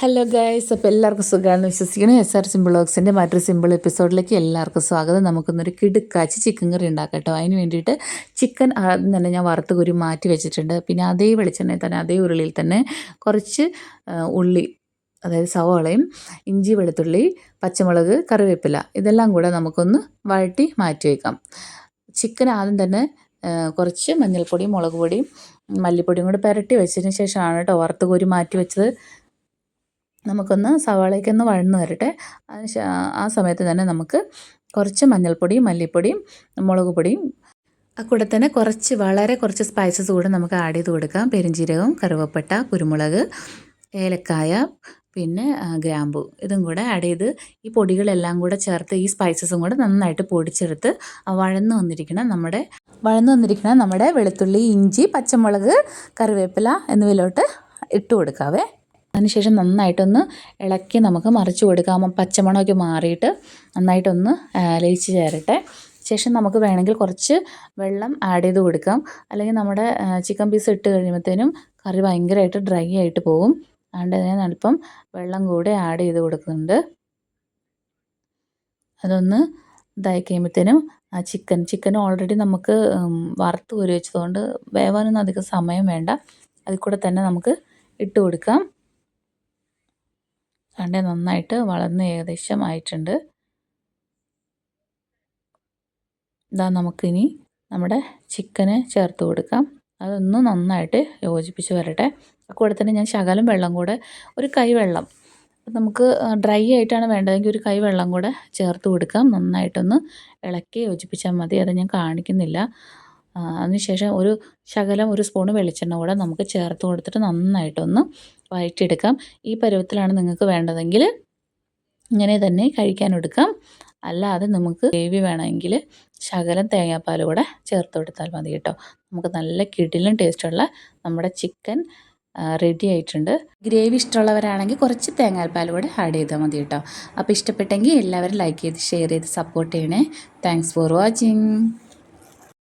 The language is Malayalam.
ഹലോ ഗൈസ് അപ്പോൾ എല്ലാവർക്കും സുഖമാണെന്ന് വിശ്വസിക്കുന്നു. എസ് ആർ സിമ്പിൾ ബോക്സിന്റെ മറ്റൊരു സിമ്പിൾ എപ്പിസോഡിലേക്ക് എല്ലാവർക്കും സ്വാഗതം. നമുക്കൊന്നൊരു കിടുക്കാച്ചി ചിക്കൻ കറി ഉണ്ടാക്കട്ടോ. കേട്ടോ അതിന് വേണ്ടിയിട്ട് ചിക്കൻ ആദ്യം തന്നെ ഞാൻ വറുത്ത് കുരി മാറ്റി വെച്ചിട്ടുണ്ട്. പിന്നെ അതേ വെളിച്ചെണ്ണയിൽ തന്നെ അതേ ഉരുളിയിൽ തന്നെ കുറച്ച് ഉള്ളി അതായത് സവോളയും ഇഞ്ചി വെളുത്തുള്ളി പച്ചമുളക് കറിവേപ്പില ഇതെല്ലാം കൂടെ നമുക്കൊന്ന് വഴറ്റി മാറ്റി വയ്ക്കാം ചിക്കൻ ആദ്യം തന്നെ കുറച്ച് മഞ്ഞൾപ്പൊടിയും മുളക് പൊടിയും മല്ലിപ്പൊടിയും കൂടി പുരട്ടി വെച്ചതിന് ശേഷമാണ് കേട്ടോ വറുത്ത് കോരി മാറ്റി വെച്ചത്. നമുക്കൊന്ന് സവാളയ്ക്കൊന്ന് വഴന്ന് വരട്ടെ. ആ സമയത്ത് തന്നെ നമുക്ക് കുറച്ച് മഞ്ഞൾപ്പൊടിയും മല്ലിപ്പൊടിയും മുളക് പൊടിയും കൂടെ തന്നെ കുറച്ച് വളരെ കുറച്ച് സ്പൈസസ് കൂടെ നമുക്ക് ആഡ് ചെയ്ത് കൊടുക്കാം. പെരിഞ്ജീരകം കറുവപ്പട്ട കുരുമുളക് ഏലക്കായ പിന്നെ ഗ്രാമ്പു. ഇതും കൂടെ ആഡ് ചെയ്ത് ഈ പൊടികളെല്ലാം കൂടെ ചേർത്ത് ഈ സ്പൈസസും കൂടെ നന്നായിട്ട് പൊടിച്ചെടുത്ത് വഴന്ന് വന്നിരിക്കണം നമ്മുടെ വഴന്ന് വന്നിരിക്കണം നമ്മുടെ വെളുത്തുള്ളി ഇഞ്ചി പച്ചമുളക് കറിവേപ്പില എന്നിവയിലോട്ട് ഇട്ട് കൊടുക്കാവേ. അതിനുശേഷം നന്നായിട്ടൊന്ന് ഇളക്കി നമുക്ക് മറിച്ച് കൊടുക്കാം. പച്ചമണമൊക്കെ മാറിയിട്ട് നന്നായിട്ടൊന്ന് ലയിച്ച് ചേരട്ടെ. ശേഷം നമുക്ക് വേണമെങ്കിൽ കുറച്ച് വെള്ളം ആഡ് ചെയ്ത് കൊടുക്കാം. അല്ലെങ്കിൽ നമ്മുടെ ചിക്കൻ പീസ് ഇട്ട് കഴിയുമ്പോഴത്തേനും കറി ഭയങ്കരമായിട്ട് ഡ്രൈ ആയിട്ട് പോകും. അതുകൊണ്ട് ഞാൻ അല്പം വെള്ളം കൂടെ ആഡ് ചെയ്ത് കൊടുക്കുന്നുണ്ട്. അതൊന്ന് ഇതായി കഴിയുമ്പോഴത്തേനും ആ ചിക്കൻ ചിക്കൻ ഓൾറെഡി നമുക്ക് വറുത്ത് ഒരു വെച്ചതുകൊണ്ട് വേവാനൊന്നും അധികം സമയം വേണ്ട. അതിൽ കൂടെ തന്നെ നമുക്ക് ഇട്ട് കൊടുക്കാം. കണ്ടേ നന്നായിട്ട് വളർന്ന് ഏകദേശം ആയിട്ടുണ്ട്. ഇതാ നമുക്കിനി നമ്മുടെ ചിക്കന് ചേർത്ത് കൊടുക്കാം. അതൊന്ന് നന്നായിട്ട് യോജിപ്പിച്ച് വരട്ടെ. കൂടെ തന്നെ ഞാൻ ശകലം വെള്ളം കൂടെ ഒരു കൈ വെള്ളം. നമുക്ക് ഡ്രൈ ആയിട്ടാണ് വേണ്ടതെങ്കിൽ ഒരു കൈ വെള്ളം കൂടെ ചേർത്ത് കൊടുക്കാം. നന്നായിട്ടൊന്ന് ഇളക്കി യോജിപ്പിച്ചാൽ മതി. അത് ഞാൻ കാണിക്കുന്നില്ല. അതിനുശേഷം ഒരു ശകലം ഒരു സ്പൂണ് വെളിച്ചെണ്ണ കൂടെ നമുക്ക് ചേർത്ത് കൊടുത്തിട്ട് നന്നായിട്ടൊന്ന് വഴറ്റിയെടുക്കാം. ഈ പരുവത്തിലാണ് നിങ്ങൾക്ക് വേണ്ടതെങ്കിൽ ഇങ്ങനെ തന്നെ കഴിക്കാൻ എടുക്കാം. അല്ലാതെ നമുക്ക് ഗ്രേവി വേണമെങ്കിൽ ശകലം തേങ്ങാപ്പാൽ കൂടെ ചേർത്ത് കൊടുത്താൽ മതി കേട്ടോ. നമുക്ക് നല്ല കിടിലും ടേസ്റ്റുള്ള നമ്മുടെ ചിക്കൻ റെഡി ആയിട്ടുണ്ട്. ഗ്രേവി ഇഷ്ടമുള്ളവരാണെങ്കിൽ കുറച്ച് തേങ്ങാപ്പാൽ കൂടെ ആഡ് ചെയ്താൽ മതി കേട്ടോ. അപ്പോൾ ഇഷ്ടപ്പെട്ടെങ്കിൽ എല്ലാവരും ലൈക്ക് ചെയ്ത് ഷെയർ ചെയ്ത് സപ്പോർട്ട് ചെയ്യണേ. Thanks for watching